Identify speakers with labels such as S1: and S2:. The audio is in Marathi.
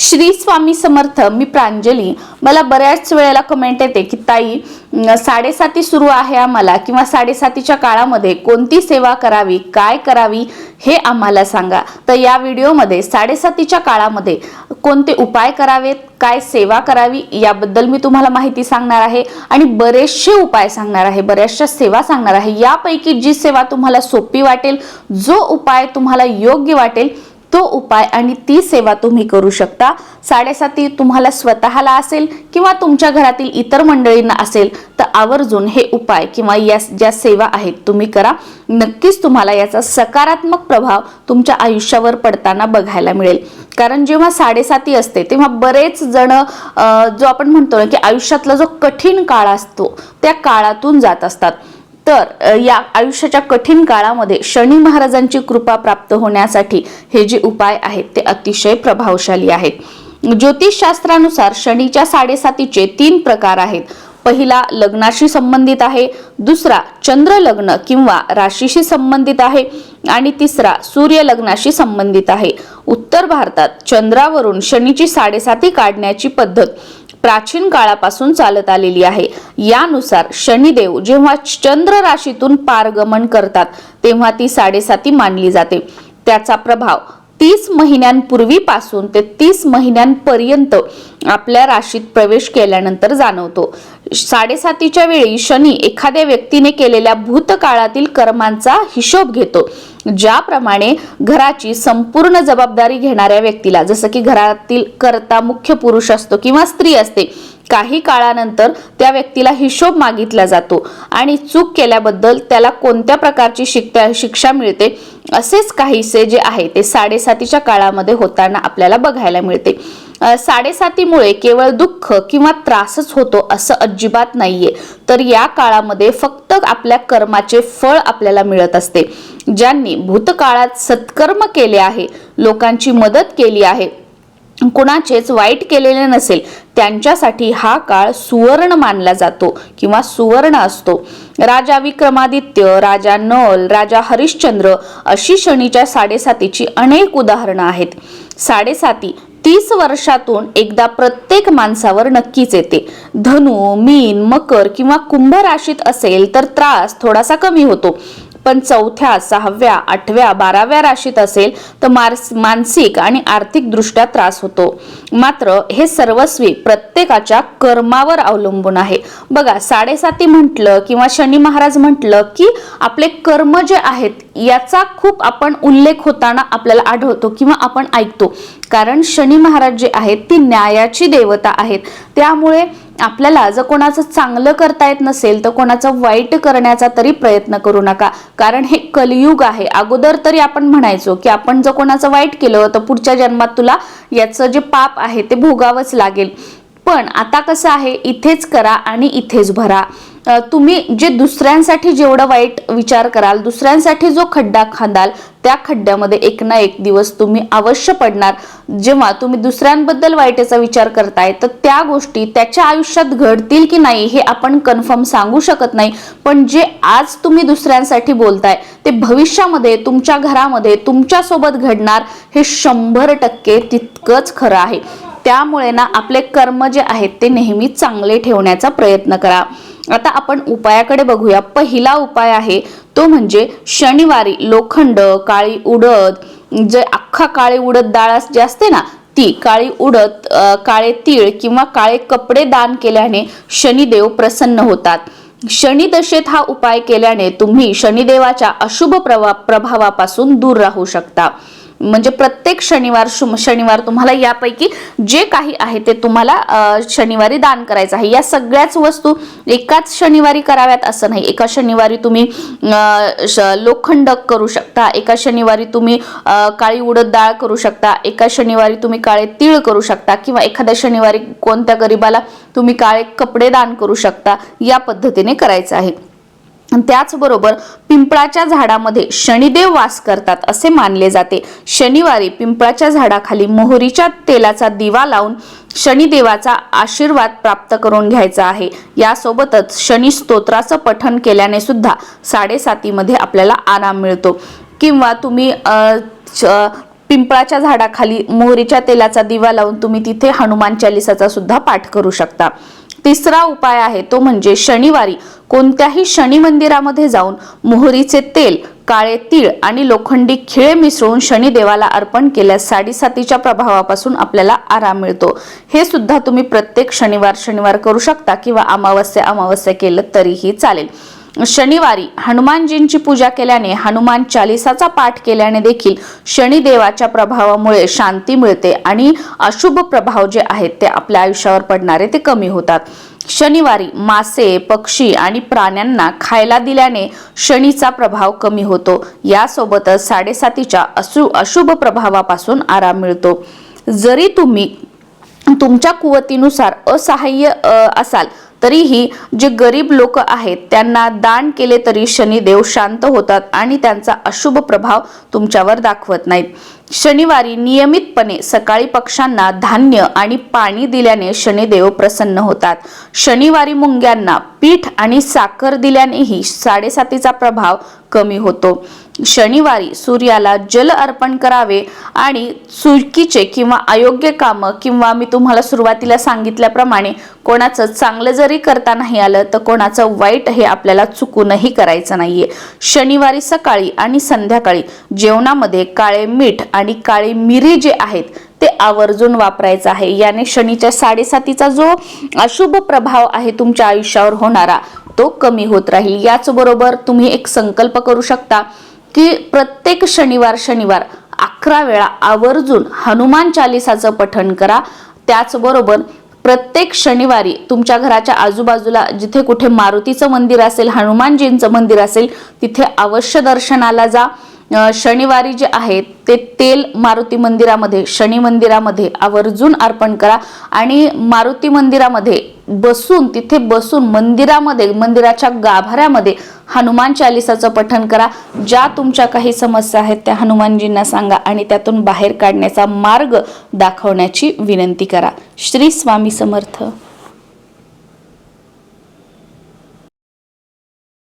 S1: श्री स्वामी समर्थ मी प्रांजली. मला बऱ्याच वेळेला कमेंट येते की ताई साडेसाती सुरू आहे आम्हाला किंवा साडेसातीच्या काळामध्ये कोणती सेवा करावी काय करावी हे आम्हाला सांगा. तर या व्हिडिओमध्ये साडेसातीच्या काळामध्ये कोणते उपाय करावेत काय सेवा करावी याबद्दल मी तुम्हाला माहिती सांगणार आहे आणि बरेचसे उपाय सांगणार आहे बऱ्याचशा सेवा सांगणार आहे. यापैकी जी सेवा तुम्हाला सोपी वाटेल जो उपाय तुम्हाला योग्य वाटेल तो उपाय आणि ती सेवा तुम्ही करू शकता. साडेसाती तुम्हाला स्वतःला असेल किंवा तुमच्या घरातील इतर मंडळींना असेल तर आवर्जून हे उपाय किंवा या ज्या सेवा आहेत तुम्ही करा. नक्कीच तुम्हाला याचा सकारात्मक प्रभाव तुमच्या आयुष्यावर पडताना बघायला मिळेल. कारण जेव्हा साडेसाती असते तेव्हा बरेच जण जो आपण म्हणतो ना की आयुष्यातला जो कठीण काळ असतो त्या काळातून जात असतात. तर या आयुष्याच्या कठीण काळामध्ये शनी महाराजांची कृपा प्राप्त होण्यासाठी हे जे उपाय आहेत ते अतिशय प्रभावशाली आहेत. ज्योतिषशास्त्रानुसार शनीच्या साडेसातीचे तीन प्रकार आहेत. पहिला लग्नाशी संबंधित आहे दुसरा चंद्र लग्न किंवा राशीशी संबंधित आहे आणि तिसरा सूर्य लग्नाशी संबंधित आहे. उत्तर भारतात चंद्रावरून शनीची साडेसाती काढण्याची पद्धत प्राचीन काळापासून चालत आलेली आहे. यानुसार शनिदेव जेव्हा चंद्र राशीतून पारगमन करतात तेव्हा ती साडेसाती मानली जाते. त्याचा प्रभाव तीस महिन्यांपूर्वीपासून ते तीस महिन्यांपर्यंत आपल्या राशीत प्रवेश केल्यानंतर जाणवतो. साडेसातीच्या वेळी शनी एखाद्या व्यक्तीने केलेल्या भूतकाळातील कर्मांचा हिशोब घेतो. ज्याप्रमाणे घराची संपूर्ण जबाबदारी घेणाऱ्या व्यक्तीला जसं की घरातील कर्ता मुख्य पुरुष असतो किंवा स्त्री असते काही काळानंतर त्या व्यक्तीला हिशोब मागितला जातो आणि चूक केल्याबद्दल त्याला कोणत्या प्रकारची शिकता शिक्षा मिळते असेच काहीसे जे आहे ते साडेसातीच्या काळामध्ये होताना आपल्याला बघायला मिळते. साडेसातीमुळे केवळ दुःख किंवा त्रासच होतो असं अजिबात नाहीये. तर या काळामध्ये फक्त आपल्या कर्माचे फळ आपल्याला मिळत असते. ज्यांनी भूतकाळात सत्कर्म केले आहे लोकांची मदत केली आहे कुणाचेच वाईट केलेले नसेल त्यांच्यासाठी हा काळ सुवर्ण मानला जातो किंवा सुवर्ण असतो. राजा विक्रमादित्य राजा नल राजा हरिश्चंद्र अशी शनीच्या साडेसातीची अनेक उदाहरणं आहेत. साडेसाती तीस वर्षातून एकदा प्रत्येक माणसावर नक्कीच येते. धनु मीन मकर किंवा कुंभ राशीत असेल तर त्रास थोडासा कमी होतो. पण चौथ्या सहाव्या आठव्या बाराव्या राशीत असेल तर मार्स मानसिक आणि आर्थिक दृष्ट्या त्रास होतो. मात्र हे सर्वस्वी प्रत्येकाच्या कर्मावर अवलंबून आहे. बघा साडेसाती म्हटलं किंवा शनी महाराज म्हटलं की आपले कर्म जे आहेत याचा खूप आपण उल्लेख होताना आपल्याला आढळतो किंवा आपण ऐकतो. कारण शनी महाराज जे आहेत ती न्यायाची देवता आहेत. त्यामुळे आपल्याला जर कोणाचं चांगलं करता येत नसेल तर कोणाचं वाईट करण्याचा तरी प्रयत्न करू नका. कारण हे कलियुग आहे. अगोदर तरी आपण म्हणायचो की आपण जर कोणाचं वाईट केलं तर पुढच्या जन्मात तुला याचं जे पाप आहे ते भोगावंच लागेल. पण आता कसं आहे इथेच करा आणि इथेच भरा. तुम्ही जे दुसऱ्यांसाठी जेवढं वाईट विचार कराल दुसऱ्यांसाठी जो खड्डा खांदाल त्या खड्ड्यामध्ये एक ना एक दिवस तुम्ही अवश्य पडणार. जेव्हा तुम्ही दुसऱ्यांबद्दल वाईटाचा विचार करताय तर त्या गोष्टी त्याच्या आयुष्यात घडतील की नाही हे आपण कन्फर्म सांगू शकत नाही. पण जे आज तुम्ही दुसऱ्यांसाठी बोलताय ते भविष्यामध्ये तुमच्या घरामध्ये तुमच्यासोबत घडणार हे शंभर टक्के तितकंच खरं आहे. त्यामुळे ना आपले कर्म जे आहेत ते नेहमी चांगले ठेवण्याचा प्रयत्न करा. आता आपण उपायाकडे बघूया. पहिला उपाय आहे तो म्हणजे शनिवारी लोखंड काळी उडद जे अख्खा काळी उडद डाळ जी असते ना ती काळी उडद काळे तीळ किंवा काळे कपडे दान केल्याने शनिदेव प्रसन्न होतात. शनिदशेत हा उपाय केल्याने तुम्ही शनिदेवाच्या अशुभ प्रवा प्रभावापासून दूर राहू शकता. म्हणजे प्रत्येक शनिवार शनिवार तुम्हाला यापैकी जे काही आहे ते तुम्हाला शनिवारी दान करायचं आहे. या सगळ्याच वस्तू एकाच शनिवारी कराव्यात असं नाही. एका शनिवारी तुम्ही श- लोखंड करू शकता. एका शनिवारी तुम्ही काळी उडद डाळ करू शकता. एका शनिवारी तुम्ही काळे तीळ करू शकता किंवा एखाद्या शनिवारी कोणत्या गरिबाला तुम्ही काळे कपडे दान करू शकता या पद्धतीने करायचं आहे. त्याचबरोबर पिंपळाच्या झाडामध्ये शनिदेव वास करतात असे मानले जाते. शनिवारी पिंपळाच्या झाडाखाली मोहरीच्या तेलाचा दिवा लावून शनिदेवाचा आशीर्वाद प्राप्त करून घ्यायचा आहे. यासोबतच शनी स्तोत्राचं पठण केल्याने सुद्धा साडेसातीमध्ये आपल्याला आराम मिळतो. किंवा तुम्ही पिंपळाच्या झाडाखाली मोहरीच्या तेलाचा दिवा लावून तुम्ही तिथे हनुमान चालिसाचा सुद्धा पाठ करू शकता. तिसरा उपाय आहे तो म्हणजे शनिवारी कोणत्याही शनी मंदिरामध्ये जाऊन मोहरीचे तेल काळे तीळ आणि लोखंडी खिळे मिसळून शनिदेवाला अर्पण केल्यास साडेसातीच्या प्रभावापासून आपल्याला आराम मिळतो. हे सुद्धा तुम्ही प्रत्येक शनिवार शनिवार करू शकता किंवा अमावस्या अमावस्या केलं तरीही चालेल. शनिवारी हनुमानजींची पूजा केल्याने हनुमान चालिसाचा पाठ केल्याने देखील शनिदेवाच्या प्रभावामुळे शांती मिळते आणि अशुभ प्रभाव जे आहेत ते आपल्या आयुष्यावर पडणारे ते कमी होतात. शनिवारी मासे पक्षी आणि प्राण्यांना खायला दिल्याने शनीचा प्रभाव कमी होतो. यासोबतच साडेसातीच्या अशु अशुभ प्रभावापासून आराम मिळतो. जरी तुम्ही तुमच्या कुवतीनुसार असहाय्य असाल तरीही जे गरीब लोक आहेत त्यांना दान केले तरी शनिदेव शांत होतात आणि त्यांचा अशुभ प्रभाव तुमच्यावर दाखवत नाहीत. शनिवारी नियमितपणे सकाळी पक्ष्यांना धान्य आणि पाणी दिल्याने शनिदेव प्रसन्न होतात. शनिवारी मुंग्यांना पीठ आणि साखर दिल्यानेही साडेसातीचा प्रभाव कमी होतो. शनिवारी सूर्याला जल अर्पण करावे आणि चुकीचे किंवा अयोग्य कामं किंवा मी तुम्हाला सुरुवातीला सांगितल्याप्रमाणे कोणाचं चांगलं जरी करता नाही आलं तर कोणाचं वाईट हे आपल्याला चुकूनही करायचं नाहीये. शनिवारी सकाळी आणि संध्याकाळी जेवणामध्ये काळे मीठ आणि काळी मिरी जे आहेत ते आवर्जून वापरायचं आहे. याने शनीच्या साडेसातीचा जो अशुभ प्रभाव आहे तुमच्या आयुष्यावर होणारा तो कमी होत राहील. याचबरोबर तुम्ही एक संकल्प करू शकता की प्रत्येक शनिवार शनिवार अकरा वेळा आवर्जून हनुमान चालिसाचं पठण करा. त्याचबरोबर प्रत्येक शनिवारी तुमच्या घराच्या आजूबाजूला जिथे कुठे मारुतीचं मंदिर असेल हनुमानजींचं मंदिर असेल तिथे अवश्य दर्शनाला जा. शनिवारी जे आहे ते तेल मारुती मंदिरामध्ये शनी मंदिरामध्ये आवर्जून अर्पण करा. आणि मारुती मंदिरामध्ये बसून तिथे बसून मंदिरामध्ये मंदिराच्या गाभाऱ्यामध्ये हनुमान चालिसाचं पठण करा. ज्या तुमच्या काही समस्या आहेत त्या हनुमानजींना सांगा आणि त्यातून बाहेर काढण्याचा मार्ग दाखवण्याची विनंती करा. श्री स्वामी समर्थ.